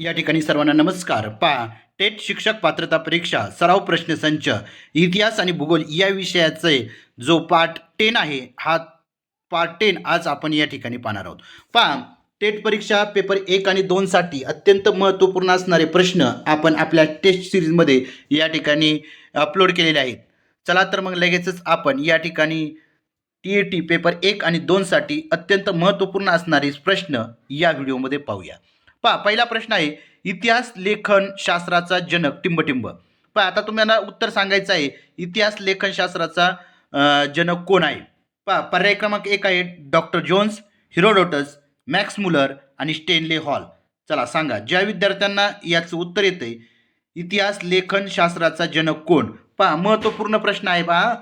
या ठिकाणी सर्वांना नमस्कार. पा टेट शिक्षक पात्रता परीक्षा सराव प्रश्नसंच इतिहास आणि भूगोल या विषयाचे जो पार्ट टेन आहे हा पार्ट टेन आज आपण या ठिकाणी पाहणार आहोत. पा टेट परीक्षा पेपर एक आणि दोनसाठी अत्यंत महत्त्वपूर्ण असणारे प्रश्न आपण आपल्या टेस्ट सिरीजमध्ये या ठिकाणी अपलोड केलेले आहेत. चला तर मग लगेचच आपण या ठिकाणी टी ए टी पेपर एक आणि दोनसाठी अत्यंत महत्त्वपूर्ण असणारे प्रश्न या व्हिडिओमध्ये पाहूया. पहा पहिला प्रश्न आहे इतिहास लेखन शास्त्राचा जनक टिंबटिंब. पहा आता तुम्हाला उत्तर सांगायचं आहे इतिहास लेखन शास्त्राचा जनक कोण आहे? पहा पर्याय क्रमांक एक आहे doctor Jones Herodotus Max Muller आणि स्टेनले हॉल. चला सांगा ज्या विद्यार्थ्यांना याचं उत्तर येतं इतिहास लेखन शास्त्राचा जनक कोण? पहा महत्त्वपूर्ण प्रश्न आहे पहा.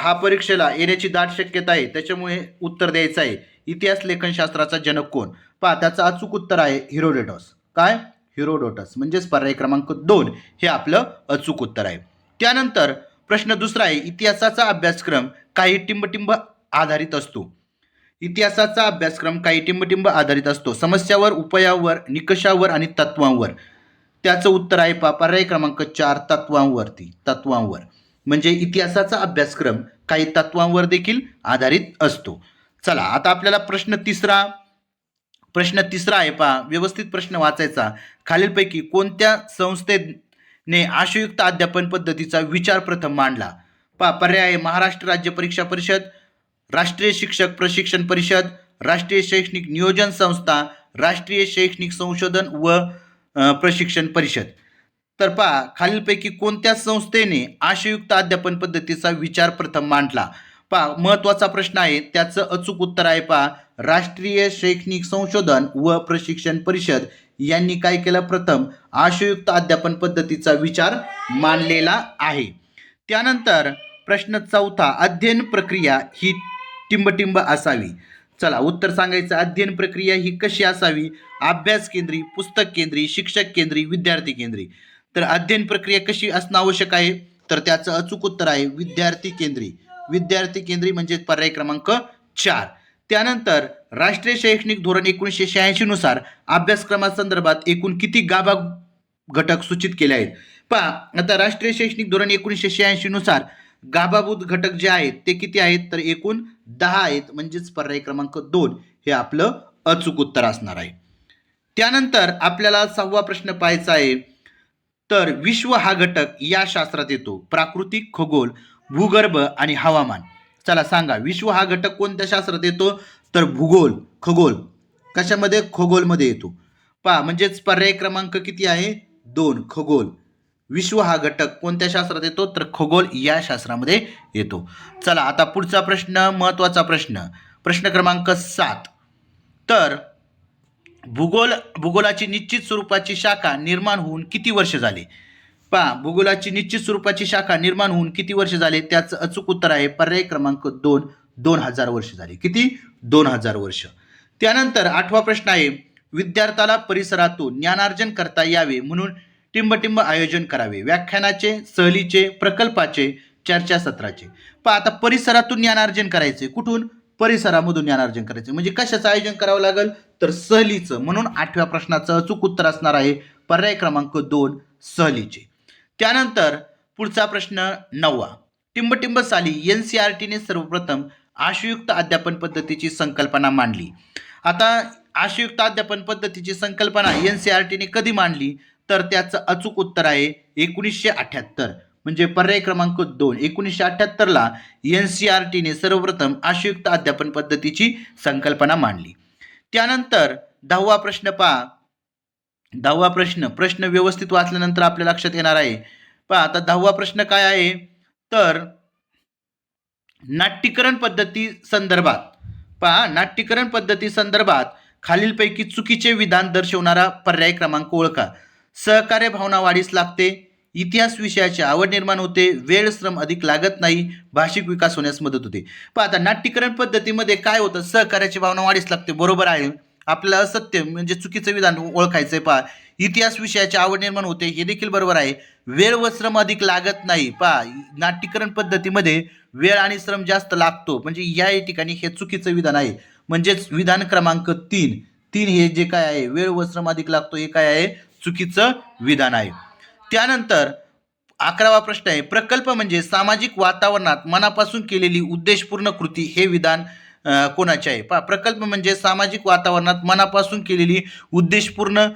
हा परीक्षेला येण्याची दाट शक्यता आहे त्याच्यामुळे उत्तर द्यायचं आहे. इतिहास लेखनशास्त्राचा जनक कोण? पहा त्याचं अचूक उत्तर आहे हिरोडेटॉस. काय? हिरोडोटस. म्हणजेच पर्याय क्रमांक दोन हे आपलं अचूक उत्तर आहे. त्यानंतर प्रश्न दुसरा आहे इतिहासाचा अभ्यासक्रम काही टिंबटिंब आधारित असतो. इतिहासाचा अभ्यासक्रम काही टिंबटिंब आधारित असतो. समस्यावर उपायावर निकषावर आणि तत्वांवर. त्याचं उत्तर आहे पा पर्याय क्रमांक चार तत्वांवरती. तत्वांवर. म्हणजे इतिहासाचा अभ्यासक्रम काही तत्वांवर देखील आधारित असतो. चला आता आपल्याला प्रश्न तिसरा. प्रश्न तिसरा आहे पहा व्यवस्थित प्रश्न वाचायचा. खालीलपैकी कोणत्या संस्थेने आशयुक्त अध्यापन पद्धतीचा विचार प्रथम मांडला? पहा पर्याय आहे महाराष्ट्र राज्य परीक्षा परिषद राष्ट्रीय शिक्षक प्रशिक्षण परिषद राष्ट्रीय शैक्षणिक नियोजन संस्था राष्ट्रीय शैक्षणिक संशोधन व प्रशिक्षण परिषद. तर पहा खालीलपैकी कोणत्या संस्थेने आशयुक्त अध्यापन पद्धतीचा विचार प्रथम मांडला? पा महत्त्वाचा प्रश्न आहे. त्याचं अचूक उत्तर आहे पहा. राष्ट्रीय शैक्षणिक संशोधन व प्रशिक्षण परिषद यांनी काय केलं? प्रथम आशयुक्त अध्यापन पद्धतीचा विचार मांडलेला आहे. त्यानंतर प्रश्न चौथा अध्ययन प्रक्रिया ही टिंबटिंब असावी. चला उत्तर सांगायचं. अध्ययन प्रक्रिया ही कशी असावी? अभ्यास केंद्री पुस्तक केंद्री शिक्षक केंद्री विद्यार्थी केंद्री. तर अध्ययन प्रक्रिया कशी असणं आवश्यक आहे? तर त्याचं अचूक उत्तर आहे विद्यार्थी केंद्री. विद्यार्थी केंद्री म्हणजे पर्याय क्रमांक चार. त्यानंतर राष्ट्रीय शैक्षणिक धोरण एकोणीसशे शहाऐंशी नुसार अभ्यासक्रमासंदर्भात एकूण किती गाभा घटक सूचित केले आहेत? पहा आता राष्ट्रीय शैक्षणिक धोरण एकोणीसशे शहाऐंशी नुसार गाभाभूत घटक जे आहेत ते किती आहेत? तर एकूण दहा आहेत म्हणजेच पर्याय क्रमांक दोन. हे आपलं अचूक उत्तर असणार आहे. त्यानंतर आपल्याला सहावा प्रश्न पाहायचा आहे. तर विश्व हा घटक या शास्त्रात येतो. प्राकृतिक खगोल भूगर्भ आणि हवामान. चला सांगा विश्व हा घटक कोणत्या शास्त्रात येतो? तर भूगोल खगोल. कशामध्ये? खगोलमध्ये येतो. पहा म्हणजेच पर्याय क्रमांक किती आहे? दोन खगोल. विश्व हा घटक कोणत्या शास्त्रात येतो? तर खगोल या शास्त्रामध्ये येतो. चला आता पुढचा प्रश्न महत्त्वाचा प्रश्न. प्रश्न क्रमांक सात. तर भूगोल भूगोलाची निश्चित स्वरूपाची शाखा निर्माण होऊन किती वर्ष झाली? पहा भूगोलाची निश्चित स्वरूपाची शाखा निर्माण होऊन किती वर्ष झाले? त्याचं अचूक उत्तर आहे पर्याय क्रमांक दोन दोन हजार वर्ष झाली. किती? दोन हजार वर्ष. त्यानंतर आठवा प्रश्न आहे विद्यार्थ्याला परिसरातून ज्ञानार्जन करता यावे म्हणून टिंबटिंब आयोजन करावे. व्याख्यानाचे सहलीचे प्रकल्पाचे चर्चासत्राचे. पहा आता परिसरातून ज्ञानार्जन करायचे. कुठून? परिसरामधून ज्ञानार्जन करायचे. म्हणजे कशाचं आयोजन करावं लागेल? तर सहलीचं म्हणून आठव्या प्रश्नाचं अचूक उत्तर असणार आहे पर्याय क्रमांक दोन सहलीचे. त्यानंतर पुढचा प्रश्न नववा. टिंबटिंब साली एन सी आर टीने सर्वप्रथम आशयुक्त अध्यापन पद्धतीची संकल्पना मांडली. आता आशयुक्त अध्यापन पद्धतीची संकल्पना एन सी आर टीने कधी मांडली? तर त्याचं अचूक उत्तर आहे एकोणीसशे अठ्ठ्याहत्तर म्हणजे पर्याय क्रमांक दोन एकोणीसशे अठ्ठ्याहत्तरला एन सी आर टीने सर्वप्रथम आशयुक्त अध्यापन पद्धतीची संकल्पना मांडली. त्यानंतर दहावा प्रश्न पहा. दहावा प्रश्न प्रश्न व्यवस्थित वाचल्यानंतर आपल्या लक्षात येणार आहे. पहा आता दहावा प्रश्न काय आहे? तर नाट्यकरण पद्धती संदर्भात. पहा नाट्यकरण पद्धती संदर्भात खालीलपैकी चुकीचे विधान दर्शवणारा पर्याय क्रमांक ओळखा. सहकार्य भावना वाढीस लागते. इतिहास विषयाची आवड निर्माण होते वेळ श्रम अधिक लागत नाही भाषिक विकास होण्यास मदत होते. पहा आता नाट्यकरण पद्धतीमध्ये काय होतं? सहकार्याची भावना वाढीस लागते बरोबर आहे. आपल्याला असत्य म्हणजे चुकीचं विधान ओळखायचं आहे पहा. इतिहास विषयाची आवड निर्माण होते हे देखील बरोबर आहे. वेळ व श्रम अधिक लागत नाही पहा. नाट्यकरण पद्धतीमध्ये वेळ आणि श्रम जास्त लागतो म्हणजे या ठिकाणी हे चुकीचं विधान आहे. म्हणजेच विधान क्रमांक तीन. तीन हे जे काय आहे वेळ व श्रम अधिक लागतो हे काय आहे? चुकीचं विधान आहे. त्यानंतर अकरावा प्रश्न आहे प्रकल्प म्हणजे सामाजिक वातावरणात मनापासून केलेली उद्देशपूर्ण कृती हे विधान कोणाचे आहे? पा प्रकल्प म्हणजे सामाजिक वातावरणात मनापासून केलेली उद्देशपूर्ण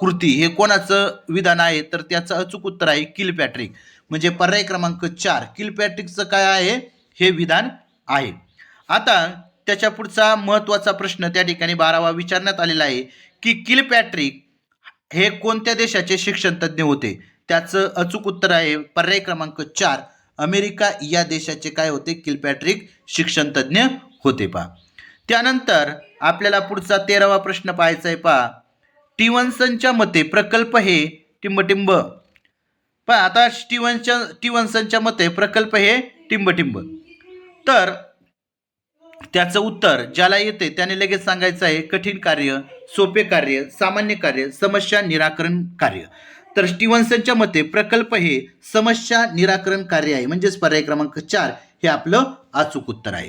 कृती हे कोणाचं विधान आहे? तर त्याचं अचूक उत्तर आहे किलपॅट्रिक. म्हणजे पर्याय क्रमांक चार किलपॅट्रिकचं काय आहे? हे विधान आहे. आता त्याच्या पुढचा महत्त्वाचा प्रश्न त्या ठिकाणी बारावा विचारण्यात आलेला आहे की किलपॅट्रिक हे कोणत्या देशाचे शिक्षण तज्ज्ञ होते? त्याचं अचूक उत्तर आहे पर्याय क्रमांक चार. अमेरिका या देशाचे काय होते? किलपॅट्रिक शिक्षण तज्ज्ञ होते पहा. त्यानंतर आपल्याला पुढचा तेरावा प्रश्न पाहायचा आहे पहा. स्टीव्हन्सनच्या मते प्रकल्प हे टिंबटिंब. पण आता स्टीवनच्या स्टीव्हन्सनच्या मते प्रकल्प हे टिंबटिंब. तर त्याचं उत्तर ज्याला येते त्याने लगेच सांगायचं आहे कठीण कार्य सोपे कार्य सामान्य कार्य समस्या निराकरण कार्य. तर स्टीव्हन्सनच्या मते प्रकल्प हे समस्या निराकरण कार्य आहे. म्हणजेच पर्याय क्रमांक चार हे आपलं अचूक उत्तर आहे.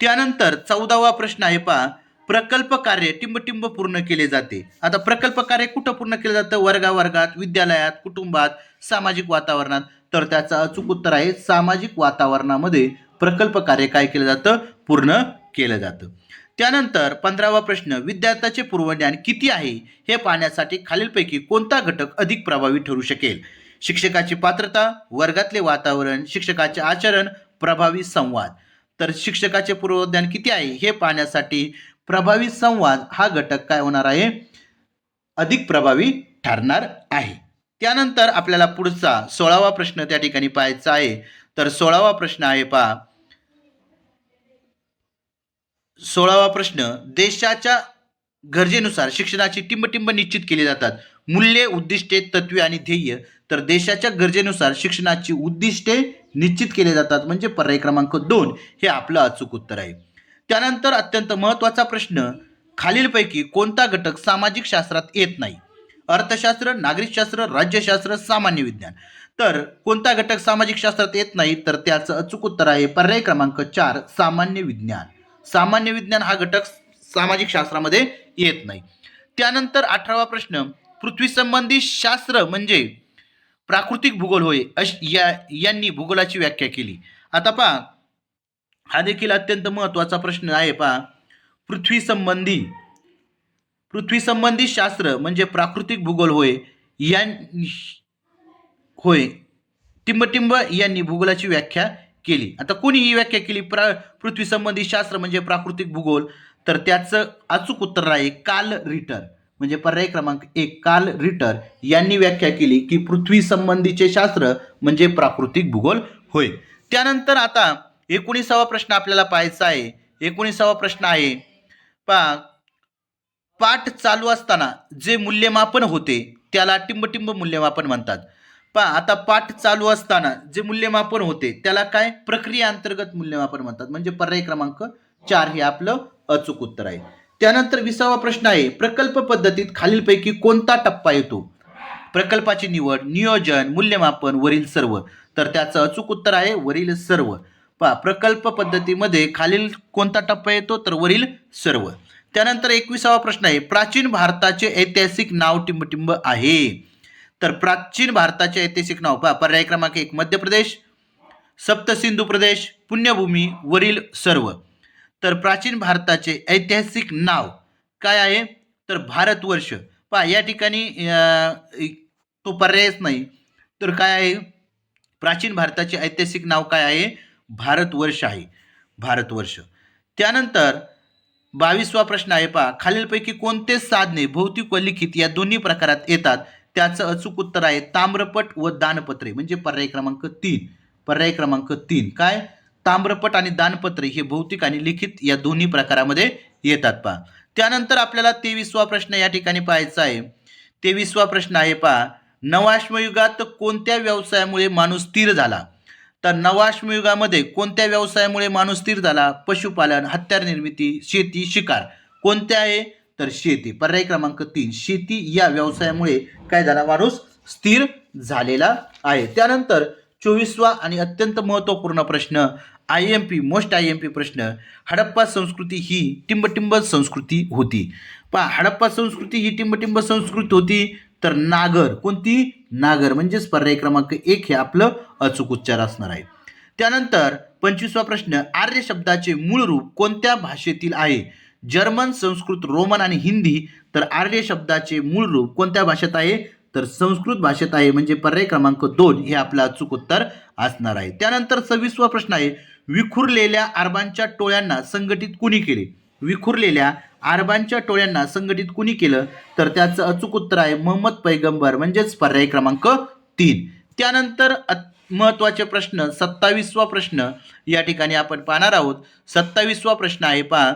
त्यानंतर चौदावा प्रश्न आहे पहा. प्रकल्प कार्य टिंबटिंब पूर्ण केले जाते. आता प्रकल्प कार्य कुठं पूर्ण केलं जातं? वर्गावर्गात विद्यालयात कुटुंबात सामाजिक वातावरणात? तर त्याचं अचूक उत्तर आहे सामाजिक वातावरणामध्ये प्रकल्प कार्य काय केलं जातं? पूर्ण केलं जातं. त्यानंतर पंधरावा प्रश्न विद्यार्थ्याचे पूर्वज्ञान किती आहे? हे पाहण्यासाठी खालीलपैकी कोणता घटक अधिक प्रभावी ठरू शकेल? शिक्षकाची पात्रता वर्गातले वातावरण शिक्षकाचे आचरण प्रभावी संवाद. तर शिक्षकाचे पूर्वज्ञान किती आहे? हे पाहण्यासाठी प्रभावी संवाद हा घटक काय होणार आहे? अधिक प्रभावी ठरणार आहे. त्यानंतर आपल्याला पुढचा सोळावा प्रश्न त्या ठिकाणी पाहायचा आहे. तर सोळावा प्रश्न आहे पहा. सोळावा प्रश्न देशाच्या गरजेनुसार शिक्षणाची टिंबटिंब निश्चित केली जातात. मूल्ये उद्दिष्टे तत्वे आणि ध्येय. तर देशाच्या गरजेनुसार शिक्षणाची उद्दिष्टे निश्चित केले जातात म्हणजे पर्याय क्रमांक दोन. हे आपलं अचूक उत्तर आहे. त्यानंतर अत्यंत महत्त्वाचा प्रश्न खालीलपैकी कोणता घटक सामाजिक शास्त्रात येत नाही? अर्थशास्त्र नागरिकशास्त्र राज्यशास्त्र सामान्य विज्ञान. तर कोणता घटक सामाजिक शास्त्रात येत नाही? तर त्याचं अचूक उत्तर आहे पर्याय क्रमांक चार सामान्य विज्ञान. सामान्य विज्ञान हा घटक सामाजिक शास्त्रामध्ये येत नाही. त्यानंतर अठरावा प्रश्न पृथ्वी संबंधी शास्त्र म्हणजे प्राकृतिक भूगोल होय अश या यांनी भूगोलाची व्याख्या केली. आता पहा हा देखील अत्यंत महत्त्वाचा प्रश्न आहे पहा. पृथ्वी संबंधी पृथ्वी संबंधी शास्त्र म्हणजे प्राकृतिक भूगोल होय या होय टिंबटिंब यांनी भूगोलाची व्याख्या केली. आता कोणी ही व्याख्या केली? प्रा पृथ्वी संबंधी शास्त्र म्हणजे प्राकृतिक भूगोल. तर त्याचं अचूक उत्तर आहे काल रिटर. म्हणजे पर्याय क्रमांक एक काल रिटर यांनी व्याख्या केली की पृथ्वी संबंधीचे शास्त्र म्हणजे प्राकृतिक भूगोल. होय. त्यानंतर आता एकोणीसावा प्रश्न आपल्याला पाहायचा आहे. एकोणीसावा प्रश्न आहे पा पाठ चालू असताना जे मूल्यमापन होते त्याला टिंबटिंब मूल्यमापन म्हणतात. पहा आता पाठ चालू असताना जे मूल्यमापन होते त्याला काय? प्रक्रिया अंतर्गत मूल्यमापन म्हणतात. म्हणजे पर्याय क्रमांक चार हे आपलं अचूक उत्तर आहे. त्यानंतर विसावा प्रश्न आहे प्रकल्प पद्धतीत खालीलपैकी कोणता टप्पा येतो? प्रकल्पाची निवड नियोजन मूल्यमापन वरील सर्व. तर त्याचं अचूक उत्तर आहे वरील सर्व. पहा प्रकल्प पद्धतीमध्ये खालील कोणता टप्पा येतो? तर वरील सर्व. त्यानंतर एकविसावा प्रश्न आहे प्राचीन भारताचे ऐतिहासिक नाव टिंबटिंब आहे. तर प्राचीन भारताचे ऐतिहासिक नाव पहा. पर्याय क्रमांक एक मध्य प्रदेश सप्तसिंधू प्रदेश पुण्यभूमी वरील सर्व. तर प्राचीन भारताचे ऐतिहासिक नाव काय आहे? तर भारतवर्ष. पहा या ठिकाणी तो पर्यायच नाही. तर काय आहे? प्राचीन भारताचे ऐतिहासिक नाव काय आहे? भारतवर्ष आहे. भारतवर्ष. त्यानंतर बावीसवा प्रश्न आहे पहा. खालीलपैकी कोणते साधने भौतिक व लिखित या दोन्ही प्रकारात येतात? त्याचं अचूक उत्तर आहे ताम्रपट व दानपत्रे म्हणजे पर्याय क्रमांक तीन. पर्याय क्रमांक तीन. काय? ताम्रपट आणि दानपत्रे हे भौतिक आणि लिखित या दोन्ही प्रकारामध्ये येतात पहा. त्यानंतर आपल्याला तेवीसवा प्रश्न या ठिकाणी पाहायचा आहे. तेवीसवा प्रश्न आहे पहा. नवाश्मयुगात कोणत्या व्यवसायामुळे माणूस स्थिर झाला? तर नवाश्मयुगामध्ये कोणत्या व्यवसायामुळे माणूस स्थिर झाला? पशुपालन हत्यार निर्मिती शेती शिकार. कोणत्या आहे? तर शेती. पर्याय क्रमांक तीन शेती या व्यवसायामुळे काय झाला माणूस? स्थिर झालेला आहे. त्यानंतर चोवीसवा आणि अत्यंत महत्त्वपूर्ण प्रश्न I M P most I M P प्रश्न हडप्पा संस्कृती ही टिंबटिंब संस्कृती होती. पहा हडप्पा संस्कृती ही टिंबटिंब संस्कृती होती तर नागर कोणती? नागर म्हणजेच पर्याय क्रमांक एक हे आपलं अचूक उच्चार असणार आहे. त्यानंतर पंचवीसवा प्रश्न आर्य शब्दाचे मूळ रूप कोणत्या भाषेतील आहे? जर्मन संस्कृत रोमन आणि हिंदी तर आर्य शब्दाचे मूळ रूप कोणत्या भाषेत आहे? तर संस्कृत भाषेत आहे म्हणजे पर्याय क्रमांक दोन हे आपलं अचूक उत्तर असणार आहे. त्यानंतर सव्वीसवा प्रश्न आहे विखुरलेल्या अरबांच्या टोळ्यांना संघटित कुणी केले? विखुरलेल्या अरबांच्या टोळ्यांना संघटित कुणी केलं? तर त्याचं अचूक उत्तर आहे मोहम्मद पैगंबर म्हणजेच पर्याय क्रमांक तीन. त्यानंतर महत्त्वाचे प्रश्न सत्तावीसवा प्रश्न या ठिकाणी आपण पाहणार आहोत. सत्तावीसवा प्रश्न आहे पहा.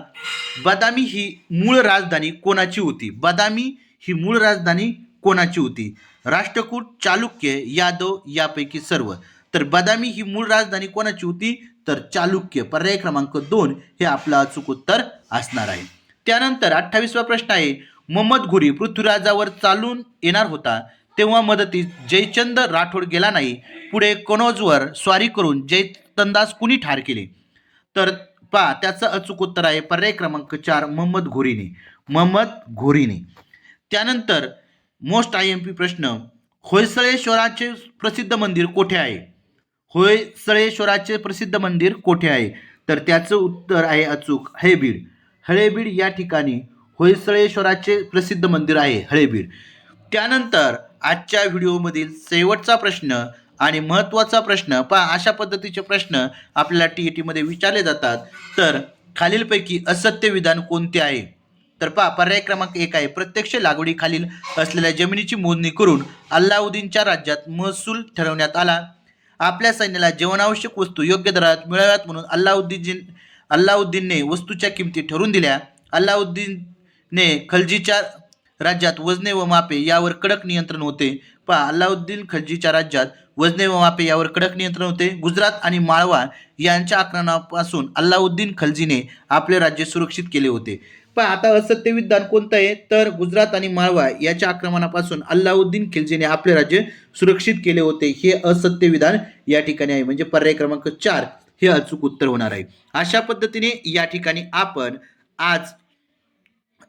बदामी ही मूळ राजधानी कोणाची होती? बदामी ही मूळ राजधानी कोणाची होती? राष्ट्रकूट चालुक्य यादव यापैकी सर्व. तर बदामी ही मूळ राजधानी कोणाची होती? तर चालुक्य. पर्याय क्रमांक दोन हे आपलं अचूक उत्तर असणार आहे. त्यानंतर अठ्ठावीसवा प्रश्न आहे मोहम्मद घुरी पृथ्वीराजावर चालून येणार होता. तेव्हा मदतीत जयचंद राठोड गेला नाही. पुढे कनोजवर स्वारी करून जयचंदास कुणी ठार केले? तर पा त्याचं अचूक उत्तर आहे पर्याय क्रमांक चार मोहम्मद घोरीने. मोहम्मद घोरीने. त्यानंतर मोस्ट आय एम पी प्रश्न होयसळेश्वराचे प्रसिद्ध मंदिर कोठे आहे? होयसळेश्वराचे प्रसिद्ध मंदिर कोठे आहे? तर त्याचं उत्तर आहे अचूक हळेबीड. हळेबीड या ठिकाणी होयसळेश्वराचे प्रसिद्ध मंदिर आहे हळेबीड. त्यानंतर आजच्या व्हिडिओमधील शेवटचा प्रश्न आणि महत्त्वाचा प्रश्न पहा अशा पद्धतीचे प्रश्न आपल्याला टी ई टीमध्ये विचारले जातात. तर खालीलपैकी असत्य विधान कोणते आहे? तर पहा पर्याय क्रमांक एक आहे प्रत्यक्ष लागवडीखालील असलेल्या जमिनीची मोजणी करून अल्लाउद्दीनच्या राज्यात महसूल ठरवण्यात आला. आपल्या सैन्याला जीवनावश्यक वस्तू योग्य दरात मिळाव्यात म्हणून अल्लाउद्दीन अल्लाउद्दीनने वस्तूच्या किमती ठरवून दिल्या. अल्लाउद्दीनने खलजीच्या राज्यात वजने व मापे यावर कडक नियंत्रण होते. पहा अल्लाउद्दीन खलजीच्या राज्यात वजने व मापे यावर कडक नियंत्रण होते. गुजरात आणि माळवा यांच्या आक्रमणापासून अल्लाउद्दीन खलजीने आपले राज्य सुरक्षित केले होते. पण आता असत्य विधान कोणतं आहे? तर गुजरात आणि माळवा याच्या आक्रमणापासून अल्लाउद्दीन खिलजीने आपले राज्य सुरक्षित केले होते. हे असत्य विधान या ठिकाणी आहे. म्हणजे पर्याय क्रमांक चार हे अचूक उत्तर होणार आहे. अशा पद्धतीने या ठिकाणी आपण आज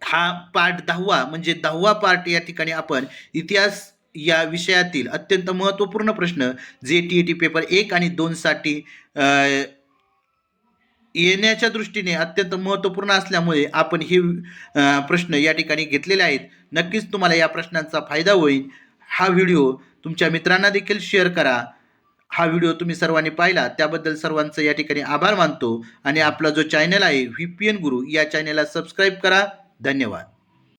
हा पार्ट दहावा म्हणजे दहावा पार्ट या ठिकाणी आपण इतिहास या विषयातील अत्यंत महत्त्वपूर्ण प्रश्न जे टी ई टी पेपर एक आणि दोनसाठी येण्याच्या दृष्टीने अत्यंत महत्त्वपूर्ण असल्यामुळे आपण हे प्रश्न या ठिकाणी घेतलेले आहेत. नक्कीच तुम्हाला या प्रश्नांचा फायदा होईल. हा व्हिडिओ तुमच्या मित्रांना देखील शेअर करा. हा व्हिडिओ तुम्ही सर्वांनी पाहिला त्याबद्दल सर्वांचं या ठिकाणी आभार मानतो. आणि आपला जो चॅनल आहे व्ही पी एन गुरु या चॅनलला सबस्क्राईब करा. धन्यवाद.